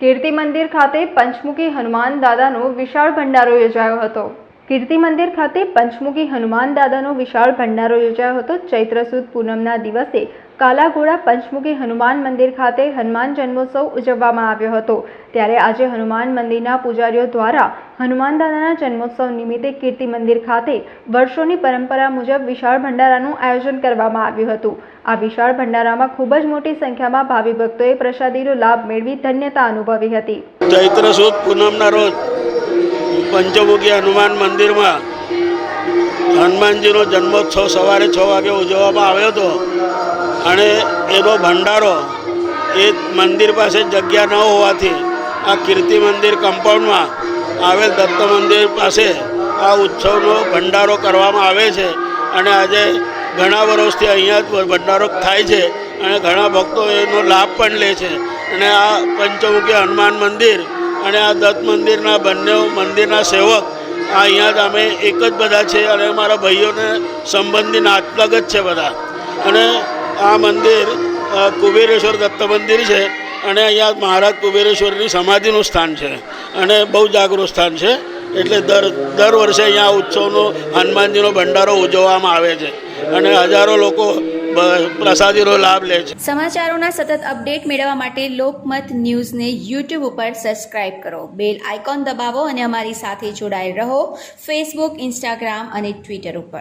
કીર્તિ મંદિર ખાતે પંચમુખી હનુમાન દાદાનો વિશાળ ભંડારો યોજાયો હતો. કીર્તિ મંદિર ખાતે પંચમુખી હનુમાન દાદાનો વિશાળ ભંડારો યોજાયો હતો. ચૈત્ર સુદ પૂનમના દિવસે કાલાઘોડા પંચમુખી હનુમાન મંદિર ખાતે હનુમાન જન્મોત્સવ ઉજવવામાં આવ્યો હતો. ત્યારે આજે હનુમાન મંદિરના પૂજારીઓ દ્વારા હનુમાન દાદાના જન્મોત્સવ નિમિત્તે કીર્તિ મંદિર ખાતે વર્ષોની પરંપરા મુજબ વિશાળ ભંડારાનું આયોજન કરવામાં આવ્યું હતું. આ વિશાળ ભંડારામાં ખૂબ જ મોટી સંખ્યામાં ભાવિ ભક્તોએ પ્રસાદીનો લાભ મેળવી ધન્યતા અનુભવી હતી. ચૈત્ર સુદ પૂનમના રોજ પંચમુખી હનુમાન મંદિરમાં હનુમાનજીનો જન્મોત્સવ સવારે છ વાગે ઉજવવામાં આવ્યો હતો. અને એનો ભંડારો એ મંદિર પાસે જગ્યા ન હોવાથી આ કીર્તિ મંદિર કમ્પાઉન્ડમાં આવેલ દત્ત મંદિર પાસે આ ઉત્સવનો ભંડારો કરવામાં આવે છે અને આજે ઘણા વર્ષથી અહીંયા જ ભંડારો થાય છે અને ઘણા ભક્તો એનો લાભ પણ લે છે. અને આ પંચમુખી હનુમાન મંદિર અને આ દત્ત મંદિરના બંને મંદિરના સેવક આ અહીંયા જ અમે એક જ બધા છે અને અમારા ભાઈઓને સંબંધી નાતલગ જ છે બધા. અને આ મંદિર કુબેરેશ્વર દત્ત મંદિર છે. અને અહીંયા મહારાજ કુબેરેશ્વરની સમાધિનું સ્થાન છે અને બહુ જાગૃત સ્થાન છે. એટલે દર દર વર્ષે અહીંયા ઉત્સવનો, હનુમાનજીનો ભંડારો ઉજવવામાં આવે છે અને હજારો લોકો પ્રસાદીનો લાભ લે છે. સમાચારોના સતત અપડેટ મેળવવા માટે લોકમત ન્યૂઝને યુટ્યુબ ઉપર સબસ્ક્રાઇબ કરો. બેલ આઇકોન દબાવો અને અમારી સાથે જોડાયેલ રહો. ફેસબુક ઇન્સ્ટાગ્રામ અને ટ્વિટર ઉપર.